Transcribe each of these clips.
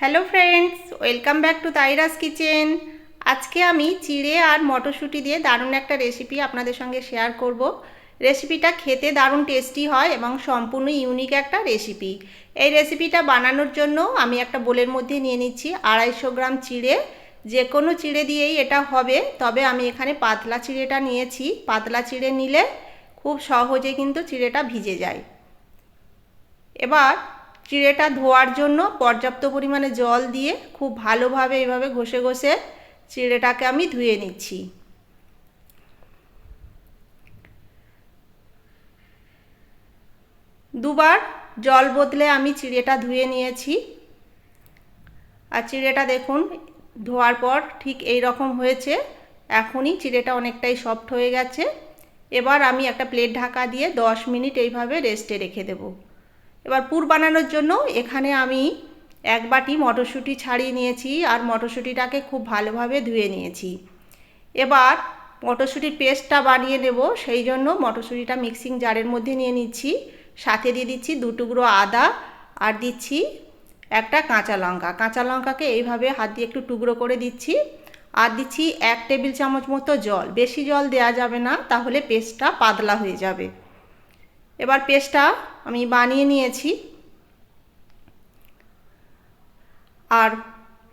Hello friends welcome back to Taira's kitchen আজকে আমি চিড়ে আর মটরশুঁটি দিয়ে দারুণ একটা রেসিপি আপনাদের সঙ্গে শেয়ার করব। রেসিপিটা খেতে দারুণ টেস্টি হয় এবং সম্পূর্ণ ইউনিক একটা রেসিপি এই রেসিপিটা বানানোর জন্য আমি একটা বোলের মধ্যে নিয়ে নিচ্ছি আড়াইশো গ্রাম চিড়ে। যে কোনো চিড়ে দিয়েই এটা হবে, তবে আমি এখানে পাতলা চিড়েটা নিয়েছি। পাতলা চিড়ে নিলে খুব সহজে কিন্তু চিড়েটা ভিজে যায়। এবার চিড়েটা ধোয়ার জন্য পর্যাপ্ত পরিমাণে জল দিয়ে খুব ভালোভাবে এইভাবে ঘষে ঘষে চিড়েটাকে আমি ধুয়ে নিচ্ছি। দুবার জল বদলে আমি চিড়েটা ধুয়ে নিয়েছি। আর চিড়েটা দেখুন, ধোয়ার পর ঠিক এই রকম হয়েছে। এখনই চিড়েটা অনেকটাই সফট হয়ে গেছে। এবার আমি একটা প্লেট ঢাকা দিয়ে দশ মিনিট এইভাবে রেস্টে রেখে দেবো। এবার পুর বানানোর জন্য এখানে আমি এক বাটি মটরশুঁটি ছাড়িয়ে নিয়েছি আর মটরশুঁটিটাকে খুব ভালোভাবে ধুয়ে নিয়েছি। এবার মটরশুঁটির পেস্টটা বানিয়ে নেব, সেই জন্য মটরশুঁটিটা মিক্সিং জারের মধ্যে নিয়ে নিচ্ছি। সাথে দিয়ে দিচ্ছি দু টুকরো আদা আর দিচ্ছি একটা কাঁচা লঙ্কা। কাঁচা লঙ্কাকে এইভাবে হাত দিয়ে একটু টুকরো করে দিচ্ছি আর দিচ্ছি এক টেবিল চামচ মতো জল। বেশি জল দেওয়া যাবে না, তাহলে পেস্টটা পাতলা হয়ে যাবে। এবার পেস্টটা আমি বানিয়ে নিয়েছি। আর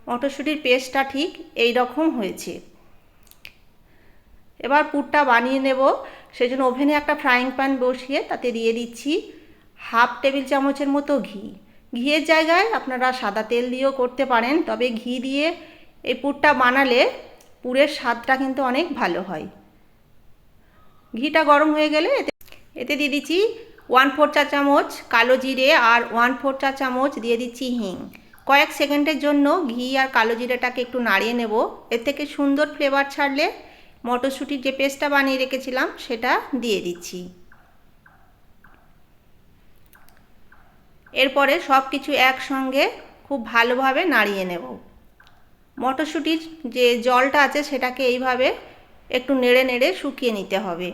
মটরশুঁটির পেস্টটা ঠিক এই রকম হয়েছে। এবার পুরটা বানিয়ে নেব। সেই জন্য ওভেনে একটা ফ্রাইং প্যান বসিয়ে তাতে দিয়ে দিচ্ছি হাফ টেবিল চামচের মতো ঘি। ঘিয়ের জায়গায় আপনারা সাদা তেল দিয়েও করতে পারেন, তবে ঘি দিয়ে এই পুরটা বানালে পুরের স্বাদটা কিন্তু অনেক ভালো হয়। ঘিটা গরম হয়ে গেলে এতে দিয়ে দিচ্ছি ওয়ান ফোর চা চামচ কালো জিরে আর ওয়ান ফোর চা চামচ দিয়ে দিচ্ছি হিং। কয়েক সেকেন্ডের জন্য ঘি আর কালো জিরেটাকে একটু নাড়িয়ে নেব। এর থেকে সুন্দর ফ্লেভার ছাড়লে মটরশুঁটির যে পেস্টটা বানিয়ে রেখেছিলাম সেটা দিয়ে দিচ্ছি। এরপরে সব কিছু একসঙ্গে খুব ভালোভাবে নাড়িয়ে নেব। মটরশুঁটির যে জলটা আছে সেটাকে এইভাবে একটু নেড়ে নেড়ে শুকিয়ে নিতে হবে।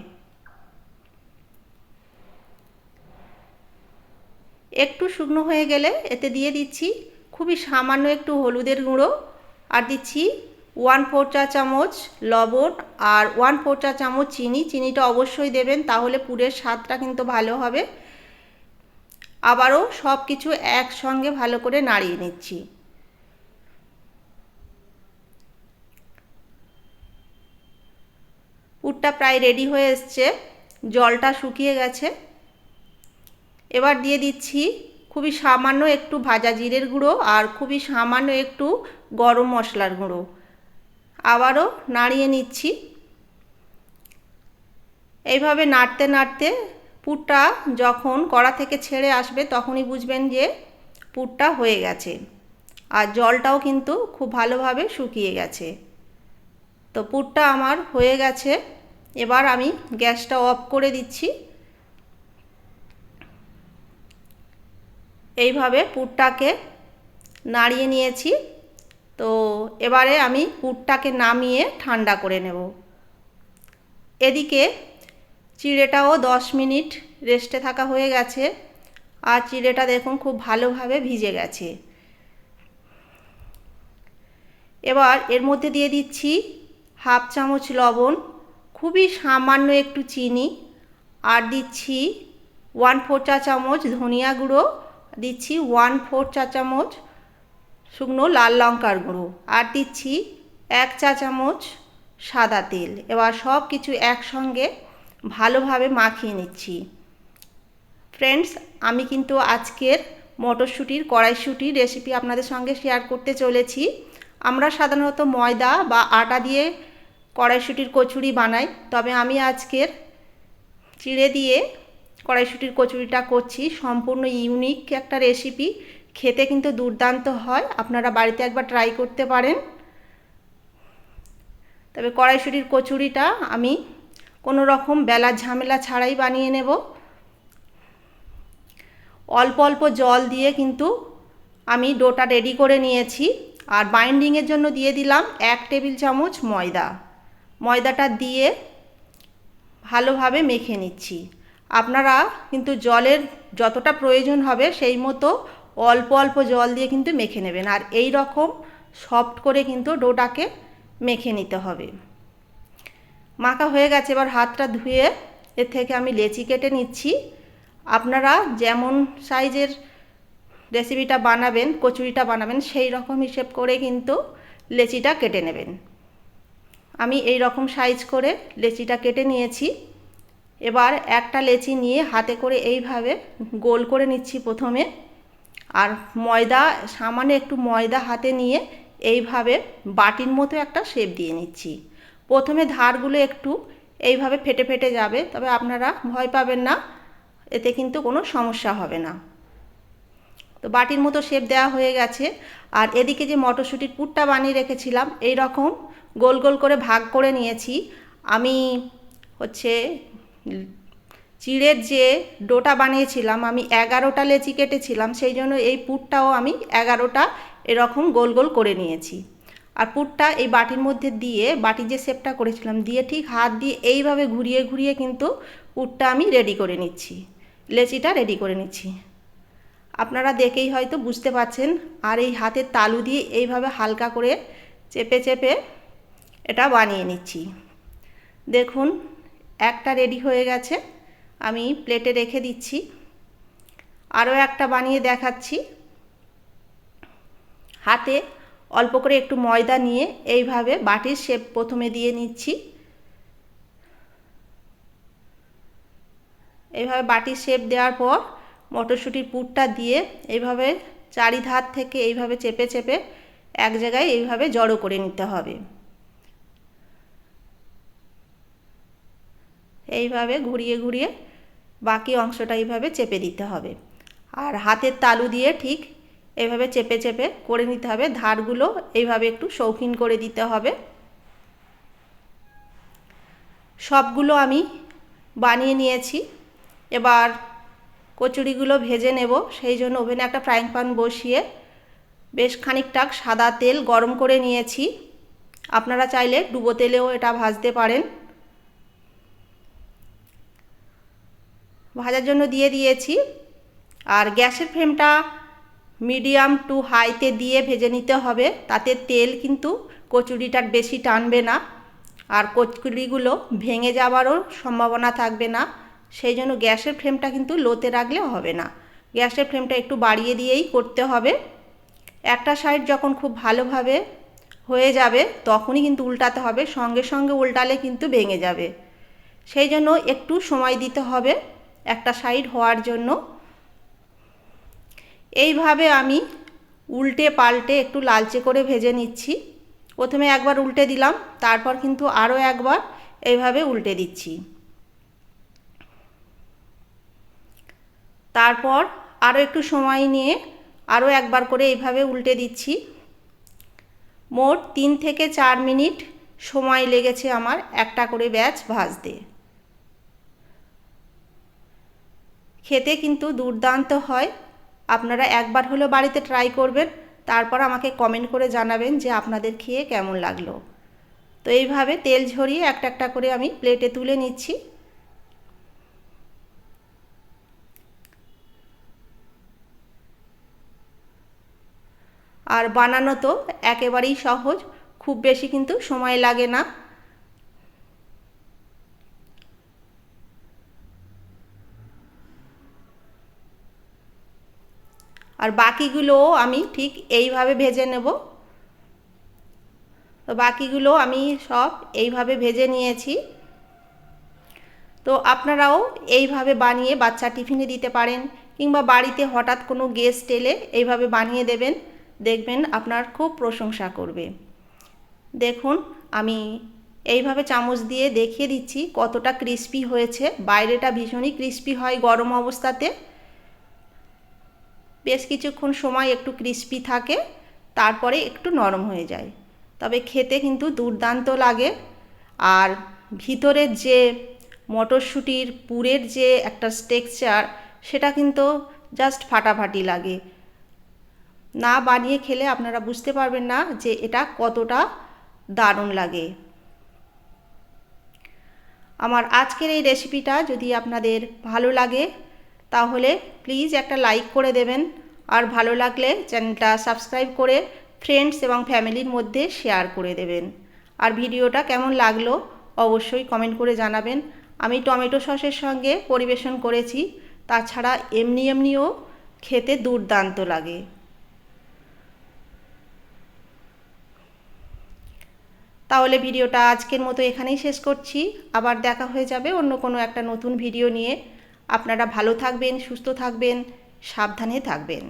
একটু শুকনো হয়ে গেলে এতে দিয়ে দিচ্ছি খুবই সামান্য একটু হলুদের গুঁড়ো আর দিচ্ছি ওয়ান ফোর চা চামচ লবণ আর ওয়ান ফোর চা চামচ চিনি। চিনিটা অবশ্যই দেবেন, তাহলে পুরের স্বাদটা কিন্তু ভালো হবে। আবারও সব কিছু একসঙ্গে ভালো করে নাড়িয়ে নিচ্ছি। পুরটা প্রায় রেডি হয়ে এসছে। জলটা শুকিয়ে গেছে। এবার দিয়ে দিচ্ছি খুবই সামান্য একটু ভাজা জিরের গুঁড়ো আর খুবই সামান্য একটু গরম মশলার গুঁড়ো। আবারও নাড়িয়ে নিচ্ছি। এইভাবে নাড়তে নাড়তে পুরটা যখন কড়া থেকে ছেড়ে আসবে তখনই বুঝবেন যে পুরটা হয়ে গেছে আর জলটাও কিন্তু খুব ভালোভাবে শুকিয়ে গেছে। তো পুরটা আমার হয়ে গেছে। এবার আমি গ্যাসটা অফ করে দিচ্ছি। এইভাবে পুরটাকে নাড়িয়ে নিয়েছি। তো এবারে আমি পুরটাকে নামিয়ে ঠান্ডা করে নেব। এদিকে চিড়েটাও দশ মিনিট রেস্টে থাকা হয়ে গেছে। আর চিড়েটা দেখুন খুব ভালোভাবে ভিজে গেছে। এবার এর মধ্যে দিয়ে দিচ্ছি হাফ চামচ লবণ, খুবই সামান্য একটু চিনি, আর দিচ্ছি ওয়ান ফোর চা চামচ ধনিয়া গুঁড়ো দিচ্ছি ওয়ান ফোর চা চামচ শুকনো লাল লঙ্কার গুঁড়ো আর দিচ্ছি এক চা চামচ সাদা তেল। এবার সব কিছু একসঙ্গে ভালোভাবে মাখিয়ে নিচ্ছি। ফ্রেন্ডস আমি কিন্তু আজকের মটরশুঁটির কড়াইশুঁটির রেসিপি আপনাদের সঙ্গে শেয়ার করতে চলেছি। আমরা সাধারণত ময়দা বা আটা দিয়ে কড়াইশুঁটির কচুরি বানাই, তবে আমি আজকের চিড়ে দিয়ে কড়াইশুটির কচুরিটা করছি। সম্পূর্ণ ইউনিক একটা রেসিপি খেতে কিন্তু দুর্দান্ত হয়। আপনারা বাড়িতে একবার ট্রাই করতে পারেন। তবে কড়াইশুটির কচুরিটা আমি কোনো রকম বেলার ঝামেলা ছাড়াই বানিয়ে নেব। অল্প অল্প জল দিয়ে কিন্তু আমি ডোটা রেডি করে নিয়েছি। আর বাইন্ডিংয়ের জন্য দিয়ে দিলাম এক টেবিল চামচ ময়দা। ময়দাটা দিয়ে ভালোভাবে মেখে নিচ্ছি। আপনারা কিন্তু জলের যতটা প্রয়োজন হবে সেই মতো অল্প অল্প জল দিয়ে কিন্তু মেখে নেবেন। আর এই রকম সফট করে কিন্তু ডোটাকে মেখে নিতে হবে। মাখা হয়ে গেছে, এবার হাতটা ধুয়ে এর থেকে আমি লেচি কেটে নিচ্ছি। আপনারা যেমন সাইজের রেসিপিটা বানাবেন, কচুরিটা বানাবেন, সেই রকম হিসেব করে কিন্তু লেচিটা কেটে নেবেন। আমি এই রকম সাইজ করে লেচিটা কেটে নিয়েছি। এবার একটা লেচি নিয়ে হাতে করে এইভাবে গোল করে নিচ্ছি প্রথমে। আর ময়দা, সামান্য একটু ময়দা হাতে নিয়ে এইভাবে বাটির মতো একটা শেপ দিয়ে নিচ্ছি। প্রথমে ধারগুলো একটু এইভাবে ফেটে ফেটে যাবে, তবে আপনারা ভয় পাবেন না, এতে কিন্তু কোনো সমস্যা হবে না। তো বাটির মতো শেপ দেওয়া হয়ে গেছে। আর এদিকে যে মটরশুঁটির পুরটা বানিয়ে রেখেছিলাম এই রকম গোল গোল করে ভাগ করে নিয়েছি। আমি হচ্ছে চিড়ের যে ডোটা বানিয়েছিলাম, আমি এগারোটা লেচি কেটেছিলাম, সেই জন্য এই পুরটাও আমি এগারোটা এরকম গোল গোল করে নিয়েছি। আর পুরটা এই বাটির মধ্যে দিয়ে, বাটির যে শেপটা করেছিলাম, দিয়ে ঠিক হাত দিয়ে এইভাবে ঘুরিয়ে ঘুরিয়ে কিন্তু পুরটা আমি রেডি করে নিচ্ছি। লেচিটা রেডি করে নিচ্ছি। আপনারা দেখেই হয়তো বুঝতে পারছেন, আর এই হাতের তালু দিয়ে এইভাবে হালকা করে চেপে চেপে এটা বানিয়ে নিচ্ছি। দেখুন একটা রেডি হয়ে গেছে। আমি প্লেটে রেখে দিচ্ছি। আরও একটা বানিয়ে দেখাচ্ছি। হাতে অল্প করে একটু ময়দা নিয়ে এইভাবে বাটির শেপ প্রথমে দিয়ে নিচ্ছি। এইভাবে বাটির শেপ দেওয়ার পর মটরশুঁটির পুরটা দিয়ে এইভাবে চারিধার থেকে এইভাবে চেপে চেপে এক জায়গায় এইভাবে জড়ো করে নিতে হবে। এইভাবে ঘুরিয়ে ঘুরিয়ে বাকি অংশটা এইভাবে চেপে দিতে হবে। আর হাতের তালু দিয়ে ঠিক এভাবে চেপে চেপে করে নিতে হবে। ধারগুলো এইভাবে একটু শৌখিন করে দিতে হবে। সবগুলো আমি বানিয়ে নিয়েছি। এবার কচুরিগুলো ভেজে নেব। সেই জন্য ওভেনে একটা ফ্রাইং প্যান বসিয়ে বেশ খানিকটা সাদা তেল গরম করে নিয়েছি। আপনারা চাইলে ডুবো তেলেও এটা ভাজতে পারেন। ভাজার জন্য দিয়ে দিয়েছি। আর গ্যাসের ফ্লেমটা মিডিয়াম টু হাইতে দিয়ে ভেজে নিতে হবে। তাতে তেল কিন্তু কচুরিটার বেশি টানবে না। আর কচুরিগুলো ভেঙে যাওয়ারও সম্ভাবনা থাকবে না। সেই জন্য গ্যাসের ফ্লেমটা কিন্তু লোতে রাখলে হবে না। গ্যাসের ফ্লেমটা একটু বাড়িয়ে দিয়েই করতে হবে। একটা সাইড যখন খুব ভালোভাবে হয়ে যাবে, তখনই কিন্তু উল্টাতে হবে। সঙ্গে সঙ্গে উল্টালে কিন্তু ভেঙে যাবে। সেই জন্য একটু সময় দিতে হবে। একটা সাইড হওয়ার জন্য। এইভাবে আমি উল্টে পাল্টে একটু লালচে করে ভেজে নিচ্ছি। প্রথমে একবার উল্টে দিলাম, তারপর কিন্তু আরও একবার এইভাবে উল্টে দিচ্ছি। তারপর আরও একটু সময় নিয়ে আরও একবার করে এইভাবে উল্টে দিচ্ছি। মোট তিন থেকে চার মিনিট সময় লেগেছে আমার একটা করে ব্যাচ ভাজতে। খেতে কিন্তু দুর্দান্ত হয়। আপনারা একবার হলেও বাড়িতে ট্রাই করবেন। তারপর আমাকে কমেন্ট করে জানাবেন যে আপনাদের খেয়ে কেমন লাগল। তো এইভাবে তেল ঝরিয়ে একটা একটা করে আমি প্লেটে তুলে নিচ্ছি। আর বানানো তো একেবারেই সহজ। খুব বেশি কিন্তু সময় লাগে না। আর বাকিগুলোও আমি ঠিক এইভাবে ভেজে নেব। তো বাকিগুলো আমি সব এইভাবে ভেজে নিয়েছি। তো আপনারাও এইভাবে বানিয়ে বাচ্চা টিফিনে দিতে পারেন কিংবা বাড়িতে হঠাৎ কোনো গেস্ট এলে এইভাবে বানিয়ে দেবেন। দেখবেন আপনার খুব প্রশংসা করবে। দেখুন, আমি এইভাবে চামচ দিয়ে দেখিয়ে দিচ্ছি কতটা ক্রিস্পি হয়েছে। বাইরেটা ভীষণই ক্রিস্পি হয় গরম অবস্থাতে। বেশ কিছুক্ষণ সময় একটু ক্রিস্পি থাকে, তারপরে একটু নরম হয়ে যায়। তবে খেতে কিন্তু দুর্দান্ত লাগে। আর ভিতরের যে মটরশুঁটির পুরের যে একটা টেক্সচার সেটা কিন্তু জাস্ট ফাটাফাটি লাগে। না বানিয়ে খেলে আপনারা বুঝতে পারবেন না যে এটা কতটা দারুণ লাগে। আমার আজকের এই রেসিপিটা যদি আপনাদের ভালো লাগে তাহলে প্লিজ একটা লাইক করে দেবেন। আর ভালো লাগলে চ্যানেলটা সাবস্ক্রাইব করে ফ্রেন্ডস এবং ফ্যামিলির মধ্যে শেয়ার করে দেবেন। আর ভিডিওটা কেমন লাগল অবশ্যই কমেন্ট করে জানাবেন। আমি টমেটো সসের সঙ্গে পরিবেশন করেছি, তাছাড়া এমনি এমনিও খেতে দুর্দান্ত লাগে। তাহলে ভিডিওটা আজকের মতো এখানেই শেষ করছি। আবার দেখা হয়ে যাবে অন্য কোনো একটা নতুন ভিডিও নিয়ে। আপনারা ভালো থাকবেন সুস্থ থাকবেন সাবধানে থাকবেন।